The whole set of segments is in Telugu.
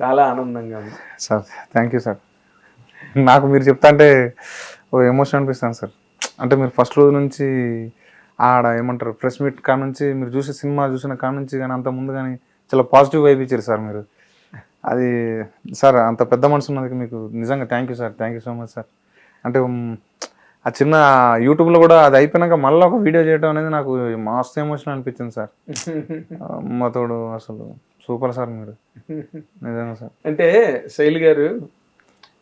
చాలా ఆనందంగా ఉంది. సార్ థ్యాంక్ యూ సార్ నాకు మీరు చెప్తా అంటే ఓ ఎమోషన్ అనిపిస్తాను సార్ అంటే మీరు ఫస్ట్ రోజు నుంచి ఆడ ఏమంటారు ప్రెస్ మీట్ కాడ నుంచి మీరు చూసే సినిమా చూసిన కాడ నుంచి కానీ అంత ముందు కానీ చాలా పాజిటివ్ వైబ్ ఇచ్చారు సార్ మీరు. అది సార్ అంత పెద్ద మనసు ఉన్నందుకు మీకు నిజంగా thank you sir thank you so much sir అంటే ఆ చిన్న యూట్యూబ్లో కూడా అది అయిపోయినాక మళ్ళీ ఒక వీడియో చేయడం అనేది నాకు మస్తు ఎమోషన్ అనిపించింది సార్ మా తోడు అసలు. సూపర్ సార్ మీరు. నిజంగా సార్. అంటే శైలి గారు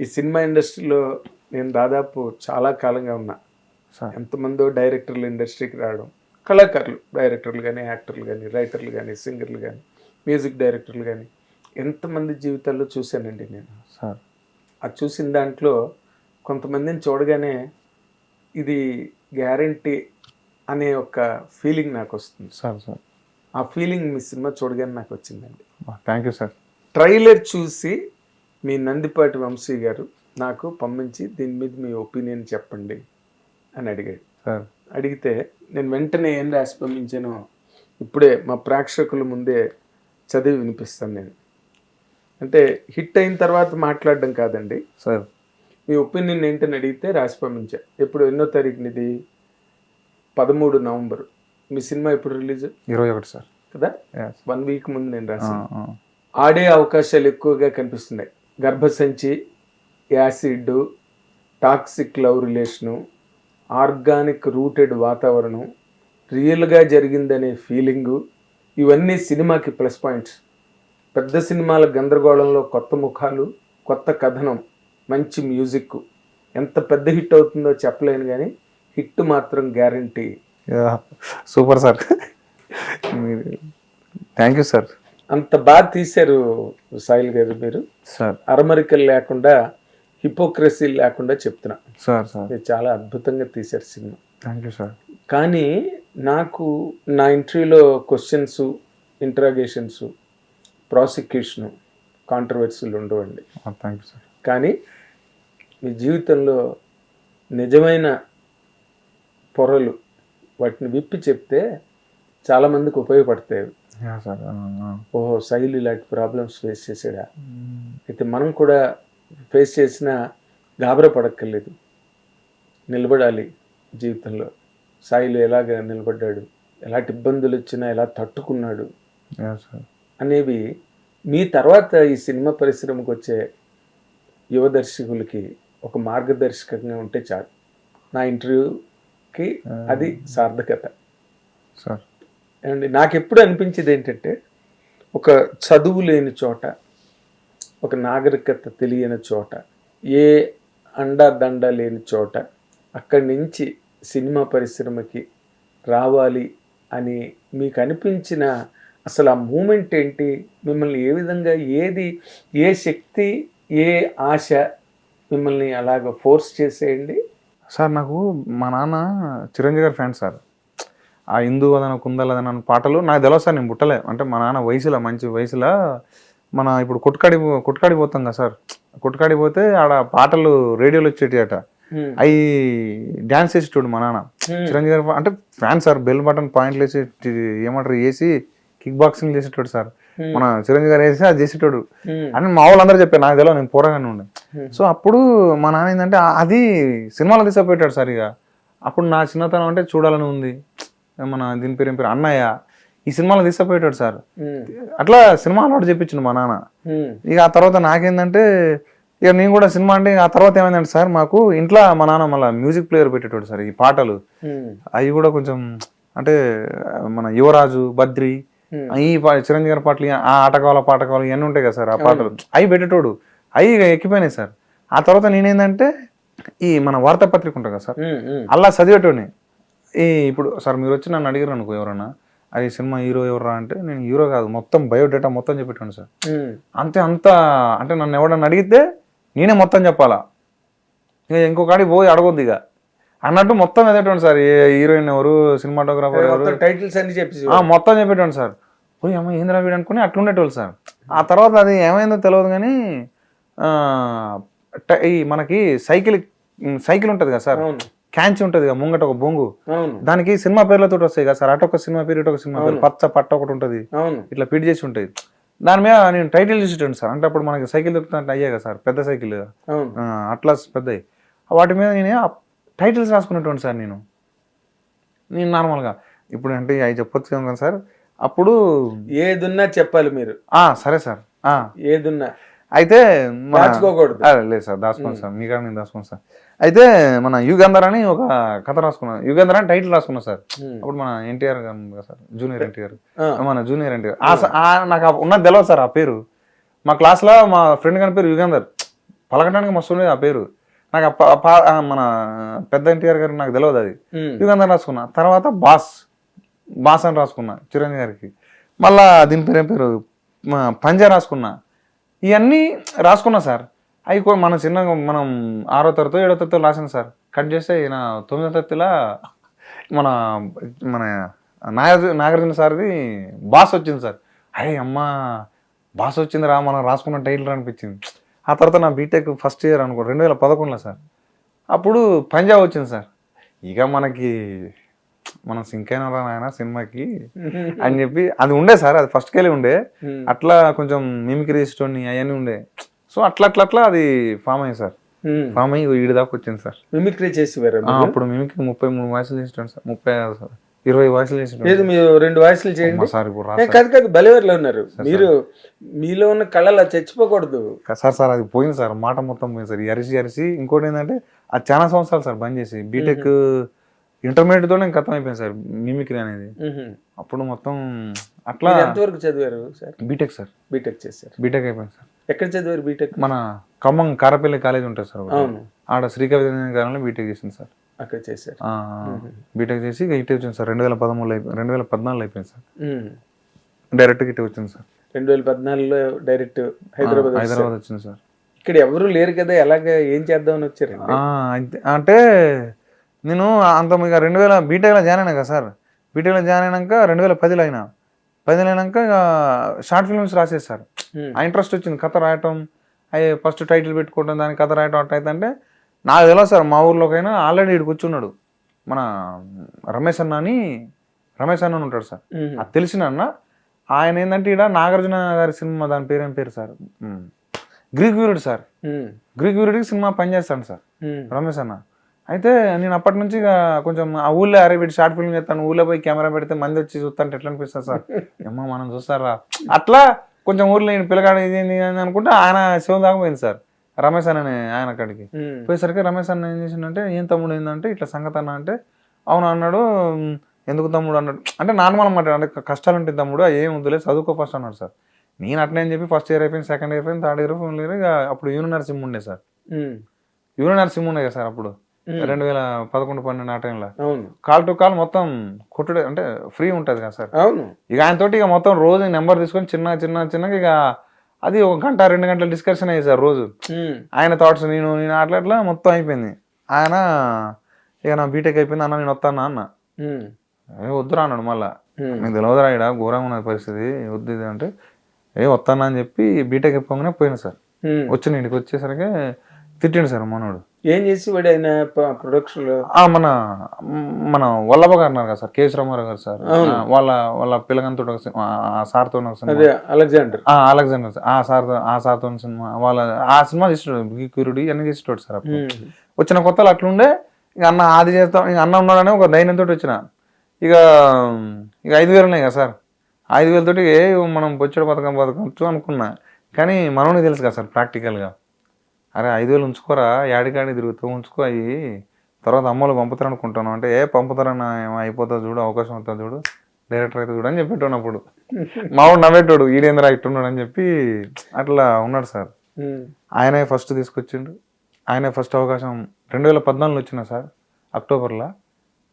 ఈ సినిమా ఇండస్ట్రీలో నేను దాదాపు చాలా కాలంగా ఉన్నా. సార్. ఎంతమందో డైరెక్టర్లు ఇండస్ట్రీకి రావడం కళాకారులు డైరెక్టర్లు కానీ యాక్టర్లు కానీ రైటర్లు కానీ సింగర్లు కానీ మ్యూజిక్ డైరెక్టర్లు కానీ ఎంతమంది జీవితాల్లో చూశానండి నేను. సార్. ఆ చూసిన దాంట్లో కొంతమందిని చూడగానే ఇది గ్యారంటీ అనే ఒక ఫీలింగ్ నాకు వస్తుంది. Sir sir. ఆ ఫీలింగ్ మీ సినిమా చూడగానే నాకు వచ్చిందండి. థ్యాంక్ యూ సార్ ట్రైలర్ చూసి మీ నందిపాటి వంశీ గారు నాకు పంపించి దీని మీద మీ ఒపీనియన్ చెప్పండి అని అడిగాడు. సార్ అడిగితే నేను వెంటనే ఏం రాసి పంపించానో ఇప్పుడే మా ప్రేక్షకుల ముందే చదివి వినిపిస్తాను నేను. అంటే హిట్ అయిన తర్వాత మాట్లాడడం కాదండి. సార్ మీ ఒపీనియన్ ఏంటని అడిగితే రాసి పంపించా. ఎప్పుడు ఎన్నో తారీఖునిది? పదమూడు నవంబర్. మీ సినిమా ఎప్పుడు రిలీజ్? ఇరవై ఒకటి సార్. కదా. వన్ వీక్ ముందు నేను రాసి. ఆడే అవకాశాలు ఎక్కువగా కనిపిస్తున్నాయి. గర్భసంచి acid toxic love relation organic rooted వాతావరణం రియల్గా జరిగిందనే ఫీలింగు ఇవన్నీ సినిమాకి ప్లస్ పాయింట్స్. పెద్ద సినిమాల గందరగోళంలో కొత్త ముఖాలు కొత్త కథనం మంచి మ్యూజిక్ ఎంత పెద్ద హిట్ అవుతుందో చెప్పలేను కానీ హిట్ మాత్రం గ్యారంటీ. Super sir. మీరు థ్యాంక్ యూ సార్. అంత బాగా తీశారు సాయిల్ గారు మీరు. సార్. అరమరికలు లేకుండా హిపోక్రసీ లేకుండా చెప్తున్నా. Sir sir. చాలా అద్భుతంగా తీశారు సినిమా. Thank you sir. కానీ నాకు నా ఇంటర్వ్యూలో క్వశ్చన్స్ ఇంట్రాగేషన్స్ ప్రాసిక్యూషను కాంట్రవర్సీలు ఉండవండి. Thank you sir. కానీ మీ జీవితంలో నిజమైన పొరలు వాటిని విప్పి చెప్తే చాలామందికి ఉపయోగపడతాయి. ఓహో శైలి ఇలాంటి ప్రాబ్లమ్స్ ఫేస్ చేసాడా? అయితే మనం కూడా ఫేస్ చేసిన గాబరా పడక్కర్లేదు. నిలబడాలి జీవితంలో. సాయిలు ఎలాగ నిలబడ్డాడు? ఎలాంటి ఇబ్బందులు వచ్చినా ఎలా తట్టుకున్నాడు? అనేవి మీ తర్వాత ఈ సినిమా పరిశ్రమకు వచ్చే యువ దర్శకులకి ఒక మార్గదర్శకంగా ఉంటే చాలు. నా ఇంటర్వ్యూకి అది సార్థకత. సార్. అండ్ నాకు ఎప్పుడు అనిపించేది ఏంటంటే ఒక చదువు లేని చోట ఒక నాగరికత తెలియని చోట ఏ అండదండ లేని చోట అక్కడి నుంచి సినిమా పరిశ్రమకి రావాలి అని మీకు అనిపించిన అసలు ఆ మూమెంట్ ఏంటి? మిమ్మల్ని ఏ విధంగా ఏది ఏ శక్తి ఏ ఆశ మిమ్మల్ని అలాగ ఫోర్స్ చేసేయండి? సార్ నాకు మా నాన్న చిరంజీవి గారి ఫ్యాన్ సార్. ఆ హిందూ వదన కుందలదన పాటలు నాకు తెలియదు సార్ నేను పుట్టలే. అంటే మా నాన్న వయసులో మంచి వయసులో. మన ఇప్పుడు కొట్టుకాడి కొట్టుకాడి పోతాం కదా సార్. కొట్టుకాడి పోతే ఆడ పాటలు రేడియోలో వచ్చేటి అట. అవి డ్యాన్స్ చేసేటోడు మా నాన్న. చిరంజీవి గారి అంటే ఫ్యాన్ సార్ బెల్ బటన్ పాయింట్లు వేసి ఏమంటారు వేసి కిక్ బాక్సింగ్ చేసేటోడు సార్. మన చిరంజీవి గారు వేసి అది చేసేటోడు. అని మా వాళ్ళందరూ చెప్పారు నాకు తెలియదు నేను పోరాగానే ఉండే సో అప్పుడు మా నాన్న ఏంటంటే అది సినిమాలో తీసుకుపోయాడు సార్ ఇక అప్పుడు నా చిన్నతనం అంటే చూడాలని ఉంది మన దీని పేరు ఏం పేరు అన్నయ్య ఈ సినిమాలో తీసుకుపోయాడు సార్. అట్లా సినిమా అలవాటు చెప్పించిండు మా నాన్న. ఇక ఆ తర్వాత నాకేందంటే ఇక నేను కూడా సినిమా అంటే ఆ తర్వాత ఏమైందంటే సార్ మాకు ఇంట్లో మా నాన్న మళ్ళీ మ్యూజిక్ ప్లేయర్ పెట్టేటోడు సార్ ఈ పాటలు. అవి కూడా కొంచెం అంటే మన యువరాజు బద్రి. ఈ పా- చిరంజీవి గారి పాటలు ఆ ఆట కావాల పాట కావాలి ఇవన్నీ ఉంటాయి కదా సార్ ఆ పాటలు. అవి పెట్టేటోడు అవి ఎక్కిపోయినాయి సార్. ఆ తర్వాత నేనేందంటే ఈ మన వార్తాపత్రిక ఉంటుంది కదా సార్. అలా చదివేటోడిని. ఈ ఇప్పుడు సార్ మీరు వచ్చి నన్ను అడిగారు అనుకో ఎవరన్నా అది సినిమా హీరో ఎవరా అంటే నేను హీరో కాదు మొత్తం బయోడేటా మొత్తం చెప్పేటోను సార్. అంతే అంత అంటే నన్ను ఎవడన్నా అడిగితే నేనే మొత్తం చెప్పాలా. ఇక ఇంకొకడికి పోయి అడగొద్దు ఇక. అన్నట్టు మొత్తం ఎదేటోండి సార్ హీరోయిన్ ఎవరు సినిమాటోగ్రాఫర్ ఎవరు. టైటిల్స్ అన్ని చెప్పేసి ఆ, మొత్తం చెప్పేటోండి సార్. పోయి అమ్మ ఏంద్రా వీడు అనుకుని అట్లుండేటోళ్ళు సార్. ఆ తర్వాత అది ఏమైందో తెలియదు కానీ ఈ మనకి సైకిల్ సైకిల్ ఉంటుంది కదా సార్. క్యాంచ్ ఉంటుంది కదా ముంగట ఒక బొంగు. దానికి సినిమా పేర్లతో వస్తాయి కదా సార్. అటు ఒక సినిమా పేరు ఇటు ఒక సినిమా పేరు. పచ్చ పట్ట ఒకటి ఉంటుంది. ఇట్లా ఫిట్ చేసి ఉంటుంది. దాని మీద నేను టైటిల్ చూసేటండి సార్. అంటే అప్పుడు మనకి సైకిల్ దొరుకుతుంటే అయ్యే కదా సార్. పెద్ద సైకిల్. అట్లాస్ పెద్దవి వాటి మీద నేను టైటిల్స్ రాసుకునేటువంటి సార్ నేను. నేను నార్మల్గా. ఇప్పుడు అంటే అవి చెప్పొచ్చు కదా సార్. అప్పుడు ఏదున్నా చెప్పాలి మీరు. ఆ, సరే సార్. ఆ, ఏదున్నా. అయితే లేదు సార్ దాచుకోండి సార్. మీ కాడ నేను దాచుకోండి సార్. అయితే మన యుగంధర్ అని ఒక కథ రాసుకున్నాను యుగంధర్ అని టైటిల్ రాసుకున్నా సార్. అప్పుడు మన ఎన్టీఆర్ గారు సార్ జూనియర్ ఎన్టీఆర్. మన జూనియర్ ఎన్టీఆర్. నాకు ఉన్నది తెలియదు సార్ ఆ పేరు. మా క్లాస్లో మా ఫ్రెండ్ గారి పేరు యుగంధర్. పలకటానికి మస్తు ఉండేది ఆ పేరు. నాకు మన పెద్ద ఎన్టీఆర్ గారికి నాకు తెలియదు అది. యుగంధర్ రాసుకున్నా. తర్వాత బాస్. బాస్ అని రాసుకున్నా చిరంజీవి గారికి. మళ్ళా దీని పేరు ఏం పేరు? మా పంజా రాసుకున్నా. ఇవన్నీ రాసుకున్నా సార్. అవి కూడా మనం చిన్న మనం ఆరో తరగతి ఏడో తరగతి రాసాను సార్. కట్ చేస్తే ఈయన తొమ్మిదో తరగతిలా మన మన నాగార్జున నాగార్జున సార్ది బాస్ వచ్చింది సార్. అరే అమ్మా బాస్ వచ్చింది రా మనం రాసుకున్న టైటిల్ అనిపించింది. ఆ తర్వాత నా బీటెక్ ఫస్ట్ ఇయర్ అనుకో రెండు వేల పదకొండులో సార్. అప్పుడు పంజాబ్ వచ్చింది సార్. ఇక మనకి మనం సింక్ అయిన నాయన సినిమాకి అని చెప్పి అది ఉండే సార్ అది ఫస్ట్ కేలే ఉండే. ఉమ్. అట్లా కొంచెం మిమిక్రీ ఇష్టం అవన్నీ ఉండే. సో అట్లా అట్లా అట్లా అది ఫామ్ అయ్యింది సార్. ఫామ్ అయ్యి ఈడు దాకా వచ్చింది సార్. మిమిక్రీ ఆ, అప్పుడు మిమిక్రీ ముప్పై మూడు వాయిస్లు చేసినాం సార్. ముప్పై సార్. ఇరవై వాయిస్లు లేదు మీరు రెండు వాయిస్లు చేయండి? సార్ ఇప్పుడు కాదు కాదు బలివర్లో ఉన్నారు. మీరు మీలో ఉన్న కళలు చచ్చిపోకూడదు. సార్. సార్ అది పోయింది సార్. మాట మొత్తం పోయింది సార్. అరిసి అరిసి ఇంకోటి ఏంటంటే అది చాలా సంవత్సరాలు సార్ బంద్ చేసి బీటెక్ ఇంటర్మీడియట్ తోనే కథం అయిపోయింది సార్ మిమిక్రీ అనేది. అప్పుడు మొత్తం అట్లా ఎంతవరకు చదివారు sir? B Tech sir. B Tech చేశారు. బీటెక్ అయిపోయింది సార్. ఎక్కడ చదివారు బీటెక్ మన ఖమ్మం కారపల్లి కాలేజ్ ఉంటుంది సార్ ఆడ శ్రీకవి గారంలో బీటెక్ చేసింది సార్. అక్కడ చేశారు. బీటెక్ చేసి ఇటే వచ్చింది సార్. రెండు వేల పదమూడులో అయిపోయింది రెండు వేల పద్నాలుగులో అయిపోయింది సార్. డైరెక్ట్గా ఇటే వచ్చింది సార్. రెండు వేల పద్నాలుగులో డైరెక్ట్ హైదరాబాద్ వచ్చారు. హైదరాబాద్ వచ్చింది సార్. ఇక్కడ ఎవరు లేరు కదా ఎలాగ ఏం చేద్దామని అయితే- అంటే నేను అంత ఇక రెండు వేల బీటెక్లో జాయిన్ అయినా కదా సార్. బీటెక్లో జాయిన్ అయినాక రెండు వేల పదిలో అయినా. పదిలో అయినాక షార్ట్ ఫిల్మ్స్ రాసేది సార్. ఆ ఇంట్రెస్ట్ వచ్చింది. కథ రాయటం అవి ఫస్ట్ టైటిల్ పెట్టుకోవటం దాని కథ రాయటం అట్ట అయితే అంటే నాకు తెలియదు సార్ మా ఊర్లోకైనా ఆల్రెడీ ఇక్కడికి కూర్చున్నాడు. మన రమేష్ అన్న అని రమేష్ అన్న అని ఉంటాడు సార్. అది తెలిసిన అన్న. ఆయన ఏంటంటే ఇక్కడ నాగార్జున గారి సినిమా దాని పేరు ఏం పేరు సార్. గ్రీక్ వీరుడు సార్. గ్రీక్ వీరుడికి సినిమా పనిచేస్తాడు సార్. రమేష్ అన్న. అయితే నేను అప్పటి నుంచి ఇక కొంచెం ఆ ఊళ్ళో అరే పెట్టి షార్ట్ ఫిల్మ్ చేస్తాను ఊళ్ళో పోయి కెమెరా పెడితే మంది వచ్చి చూస్తాంటే ఎట్లా అనిపిస్తుంది సార్? అమ్మ మనం చూస్తారా? అట్లా కొంచెం ఊర్లో నేను పిల్లగాడు ఇది అని అనుకుంటే ఆయన శివం దాకా పోయింది సార్. రమేష్ అన్న ఆయన అక్కడికి. పోయేసరికి రమేష్ అన్న ఏం చేసిండంటే ఏం తమ్ముడు ఏంటంటే ఇట్లా సంగతి అన్న అంటే అవును అన్నాడు "ఉమ్, ఎందుకు తమ్ముడు అన్నాడు? అంటే నార్మల్ అన్నమాట అంటే కష్టాలు ఉంటాయి తమ్ముడు ఏం వద్దులే చదువుకో ఫస్ట్ అన్నాడు సార్. నేను అట్లనే అని చెప్పి ఫస్ట్ ఇయర్ అయిపోయింది సెకండ్ ఇయర్ అయిపోయింది థర్డ్ ఇయర్ ఫోన్ ఇయర్ అప్పుడు యూని నరసింహ ఉండే సార్. ఉమ్. యూని నరసింహ ఉండే సార్ అప్పుడు. రెండు వేల పదకొండు పన్నెండు ఆ టైంలో. అవును. కాల్ టు కాల్ మొత్తం కొట్టుడే అంటే ఫ్రీ ఉంటుంది కదా సార్? అవును. ఇక ఆయన తోటి ఇక మొత్తం రోజు నెంబర్ తీసుకొని చిన్న చిన్న చిన్నగా ఇక అది ఒక గంట రెండు గంటల డిస్కషన్ అయ్యింది సార్ రోజు. ఆయన థాట్స్ నేను నేను అట్లా అట్లా మొత్తం అయిపోయింది. ఆయన ఇక నా బీటెక్ అయిపోయింది అన్న నేను వస్తాను అన్న. వద్దురా అన్నాడు మళ్ళా. నీకు తెలియదురా ఇక్కడ ఘోరంగా ఉన్నది పరిస్థితి వద్దు ఇది అంటే ఏ వస్తానా అని చెప్పి బీటెక్ అయిపోగానే పోయినా సార్. వచ్చిన ఇంటికి వచ్చేసరికి తిట్టిండు సార్ మనోడు. ఏం చేసి వాడు ఆయన ప్రొడక్షన్ మన మన వల్లభ గారు ఉన్నారు కదా సార్ కేఎస్ రామారావు గారు సార్. వాళ్ళ వాళ్ళ పిల్లగంతో ఒక సినిమా, ఆ సార్తో ఒక సినిమా. అలెగ్జాండర్. ఆ, అలెగ్జాండర్ సార్. ఆ సార్ ఆ సార్తో సినిమా. వాళ్ళ ఆ సినిమా చేసేటోడు క్యూరుడి అన్ని చేసేటోడు సార్. వచ్చిన కొత్తలు అట్లుండే ఇక అన్న ఆది చేస్తాం ఇక అన్న ఉన్నాడని ఒక ధైర్యంతో వచ్చిన. ఇక ఇక ఐదు వేలు ఉన్నాయి కదా సార్. ఐదు వేలతోటి మనం బొచ్చడు పథకం బతకచ్చు అనుకున్నా. కానీ మనోనికి తెలుసు కదా సార్ ప్రాక్టికల్గా అరే ఐదు వేలు ఉంచుకోరా యాడికాడి తిరుగుతూ ఉంచుకో అయ్యి. తర్వాత అమ్మలు పంపుతారు అనుకుంటాను అంటే ఏ పంపుతారన్న ఏమో అయిపోతా చూడు అవకాశం అవుతా చూడు డైరెక్టర్ అయితే చూడు అని చెప్పేటోడు అప్పుడు. మావాడు నవ్వేటోడు ఈడేంద్రా ఇట్టున్నాడు అని చెప్పి అట్లా ఉన్నాడు సార్. ఆయనే ఫస్ట్ తీసుకొచ్చిండు. ఆయనే ఫస్ట్ అవకాశం రెండు వేల పద్నాలుగులో వచ్చిన సార్ అక్టోబర్లో.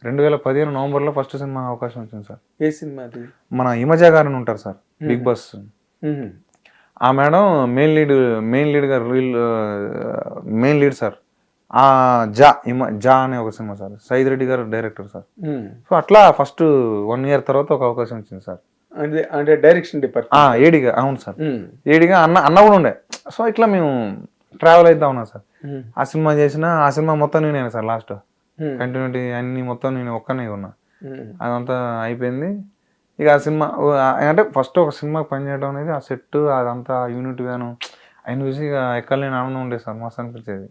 రెండు వేల పదిహేను నవంబర్లో ఫస్ట్ సినిమా అవకాశం వచ్చింది సార్. ఏ సినిమా మన హిమజా గారని ఉంటారు సార్ బిగ్ బాస్. ఆ madam main lead main lead గారు రీల్ మెయిన్ లీడ్ సార్ ఆ జా జా అనే ఒక సినిమా సార్ సైద్ రెడ్డి గారు డైరెక్టర్ సార్ ఉమ్. సో అట్లా ఫస్ట్ వన్ ఇయర్ తర్వాత ఒక అవకాశం వచ్చింది సార్ అంటే అంటే డైరెక్షన్ డిపార్ట్మెంట్ ఏడిగా అవును సార్. ఏడిగా అన్న అన్న కూడా ఉండే. సో ఇట్లా మేము ట్రావెల్ అవుతా ఉన్నాం సార్ ఉమ్. ఆ సినిమా చేసిన ఆ సినిమా మొత్తం నేనే సార్ లాస్ట్. కంటిన్యూటీ అన్ని మొత్తం నేను ఒక్కనే ఉన్నా. అదంతా అయిపోయింది. ఇక ఆ సినిమా అంటే ఫస్ట్ ఒక సినిమాకి పనిచేయడం అనేది ఆ సెట్ అదంతా యూనిట్ గాను ఆయన చూసి ఇక ఎక్కలేని ఆనందం ఉండేది సార్ మస్తు అనిపించేది.